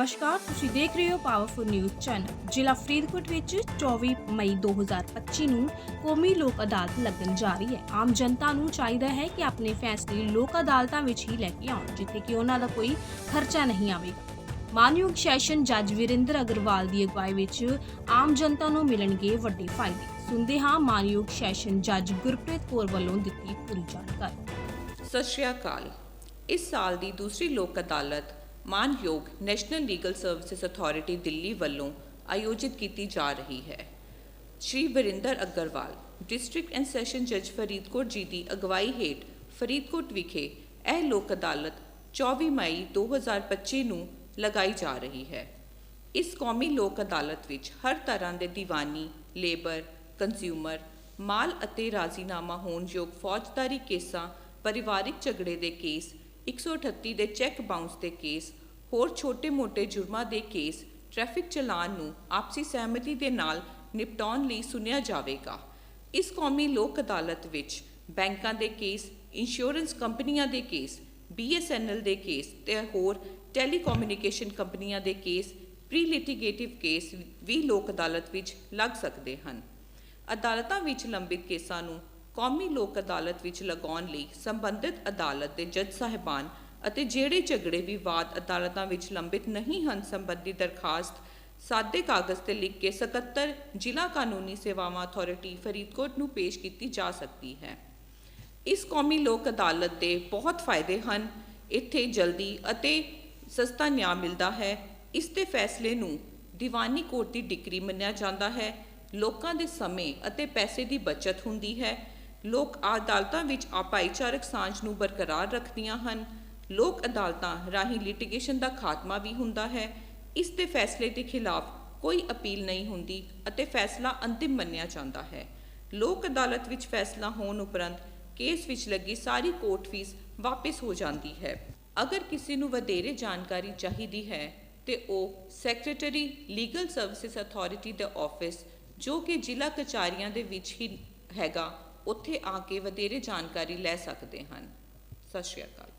ਨਮਸਕਾਰ, ਤੁਸੀਂ ਦੇਖ ਰਹੇ ਹੋ ਪਾਵਰਫੁਲ ਨਿਊਜ਼ ਚੈਨਲ ਜ਼ਿਲ੍ਹਾ ਫਰੀਦਕੋਟ ਵਿੱਚ 24 ਮਈ 2025 ਨੂੰ ਕੌਮੀ ਲੋਕ ਅਦਾਲਤ ਲੱਗਣ ਜਾ ਰਹੀ ਹੈ। ਆਮ ਜਨਤਾ ਨੂੰ ਚਾਹੀਦਾ ਹੈ ਕਿ ਆਪਣੇ ਫੈਸਲੇ ਲੋਕ ਅਦਾਲਤਾਂ ਵਿੱਚ ਹੀ ਲੈ ਕੇ ਆਉਣ, ਜਿੱਥੇ ਕਿ ਉਹਨਾਂ ਦਾ ਕੋਈ ਖਰਚਾ ਨਹੀਂ ਆਵੇਗਾ। ਮਾਨਯੋਗ ਸੈਸ਼ਨ ਜੱਜ ਵਿਰਿੰਦਰ ਅਗਰਵਾਲ ਦੀ ਅਗਵਾਈ ਵਿੱਚ ਆਮ ਜਨਤਾ ਨੂੰ ਮਿਲਣਗੇ ਵੱਡੇ ਫਾਇਦੇ। ਸੁਣਦੇ ਹਾਂ ਮਾਨਯੋਗ ਸੈਸ਼ਨ ਜੱਜ ਗੁਰਪ੍ਰੀਤ ਕੌਰ ਵੱਲੋਂ ਦਿੱਤੀ ਪੂਰੀ ਜਾਣਕਾਰੀ। ਸਤਿ ਸ਼੍ਰੀ ਅਕਾਲ। ਇਸ ਸਾਲ ਦੀ ਦੂਸਰੀ ਲੋਕ ਅਦਾਲਤ ਮਾਨਯੋਗ national legal services authority Delhi ਵੱਲੋਂ ਆਯੋਜਿਤ ਕੀਤੀ ਜਾ ਰਹੀ ਹੈ। Shri Varinder Agarwal district and session ਜੱਜ ਫਰੀਦਕੋਟ ਜੀ ਦੀ ਅਗਵਾਈ ਹੇਠ ਫਰੀਦਕੋਟ ਵਿਖੇ ਇਹ ਲੋਕ ਅਦਾਲਤ 24 ਮਈ 2025 ਨੂੰ ਲਗਾਈ ਜਾ ਰਹੀ ਹੈ। ਇਸ ਕੌਮੀ ਲੋਕ ਅਦਾਲਤ ਵਿੱਚ ਹਰ ਤਰ੍ਹਾਂ ਦੇ ਦੀਵਾਨੀ, ਲੇਬਰ, ਕੰਜ਼ਿਊਮਰ, ਮਾਲ ਅਤੇ ਰਾਜ਼ੀਨਾਮਾ ਹੋਣਯੋਗ ਫੌਜਦਾਰੀ ਕੇਸਾਂ, ਪਰਿਵਾਰਿਕ ਝਗੜੇ ਦੇ ਕੇਸ 138 ਦੇ ਚੈੱਕ ਬਾਉਂਸ ਦੇ ਕੇਸ, ਹੋਰ ਛੋਟੇ-ਮੋਟੇ ਜੁਰਮਾਂ ਦੇ ਕੇਸ ਟ੍ਰੈਫਿਕ ਚਲਾਨ ਨੂੰ ਆਪਸੀ ਸਹਿਮਤੀ ਦੇ ਨਾਲ ਨਿਪਟਾਉਣ ਲਈ ਸੁਣਿਆ ਜਾਵੇਗਾ। ਇਸ ਕੌਮੀ ਲੋਕ ਅਦਾਲਤ ਵਿੱਚ ਬੈਂਕਾਂ ਦੇ ਕੇਸ, ਇੰਸ਼ੋਰੈਂਸ ਕੰਪਨੀਆਂ ਦੇ ਕੇਸ BSNL ਦੇ ਕੇਸ ਤੇ ਹੋਰ ਟੈਲੀਕਮਿਊਨੀਕੇਸ਼ਨ ਕੰਪਨੀਆਂ ਦੇ ਕੇਸ ਪ੍ਰੀ ਲਿਟੀਗੇਟਿਵ ਕੇਸ ਵੀ ਲੋਕ ਅਦਾਲਤ ਵਿੱਚ ਲੱਗ ਸਕਦੇ ਹਨ। ਅਦਾਲਤਾਂ ਵਿੱਚ ਲੰਬਿਤ ਕੇਸਾਂ ਨੂੰ ਕੌਮੀ ਲੋਕ ਅਦਾਲਤ ਵਿੱਚ ਲਗਾਉਣ ਲਈ ਸੰਬੰਧਿਤ ਅਦਾਲਤ ਦੇ ਜੱਜ ਸਾਹਿਬਾਨ ਅਤੇ ਜਿਹੜੇ ਝਗੜੇ ਵਿਵਾਦ ਅਦਾਲਤਾਂ ਵਿੱਚ ਲੰਬਿਤ ਨਹੀਂ ਹਨ ਸੰਬੰਧੀ ਦਰਖਾਸਤ ਸਾਦੇ ਕਾਗਜ਼ ਤੇ ਲਿਖ ਕੇ 77 ਜ਼ਿਲ੍ਹਾ ਕਾਨੂੰਨੀ ਸੇਵਾਵਾਂ ਅਥਾਰਟੀ ਫਰੀਦਕੋਟ ਨੂੰ ਪੇਸ਼ ਕੀਤੀ ਜਾ ਸਕਦੀ ਹੈ। ਇਸ ਕੌਮੀ ਲੋਕ ਅਦਾਲਤ ਦੇ ਬਹੁਤ ਫਾਇਦੇ ਹਨ। ਇੱਥੇ ਜਲਦੀ ਅਤੇ ਸਸਤਾ ਨਿਆਂ ਮਿਲਦਾ ਹੈ। ਇਸ ਦੇ ਫੈਸਲੇ ਨੂੰ ਦੀਵਾਨੀ ਕੋਰਟ ਦੀ ਡਿਗਰੀ ਮੰਨਿਆ ਜਾਂਦਾ ਹੈ। ਲੋਕਾਂ ਦੇ ਸਮੇਂ ਅਤੇ ਪੈਸੇ ਦੀ ਬਚਤ ਹੁੰਦੀ ਹੈ। ਲੋਕ ਅਦਾਲਤਾਂ ਵਿੱਚ ਆ ਭਾਈਚਾਰਕ ਸਾਂਝ ਨੂੰ ਬਰਕਰਾਰ ਰੱਖਦੀਆਂ ਹਨ। ਲੋਕ ਅਦਾਲਤਾਂ ਰਾਹੀਂ ਲਿਟੀਗੇਸ਼ਨ ਦਾ ਖਾਤਮਾ ਵੀ ਹੁੰਦਾ ਹੈ। ਇਸ ਦੇ ਫੈਸਲੇ ਦੇ ਖਿਲਾਫ ਕੋਈ ਅਪੀਲ ਨਹੀਂ ਹੁੰਦੀ ਅਤੇ ਫੈਸਲਾ ਅੰਤਿਮ ਮੰਨਿਆ ਜਾਂਦਾ ਹੈ। ਲੋਕ ਅਦਾਲਤ ਵਿੱਚ ਫੈਸਲਾ ਹੋਣ ਉਪਰੰਤ ਕੇਸ ਵਿੱਚ ਲੱਗੀ ਸਾਰੀ ਕੋਰਟ ਫੀਸ ਵਾਪਸ ਹੋ ਜਾਂਦੀ ਹੈ। ਅਗਰ ਕਿਸੇ ਨੂੰ ਵਧੇਰੇ ਜਾਣਕਾਰੀ ਚਾਹੀਦੀ ਹੈ, ਤੇ ਉਹ ਸੈਕਟਰੀ ਲੀਗਲ ਸਰਵਿਸਿਜ਼ ਅਥਾਰਟੀ ਦੇ ਆਫਿਸ ਜੋ ਕਿ ਜ਼ਿਲ੍ਹਾ ਕਚਾਰੀਆਂ ਦੇ ਵਿੱਚ ਹੀ ਹੈਗਾ ਉੱਥੇ ਆ ਕੇ ਵਧੇਰੇ ਜਾਣਕਾਰੀ ਲੈ ਸਕਦੇ ਹਨ। ਸਤਿ ਸ਼੍ਰੀ ਅਕਾਲ।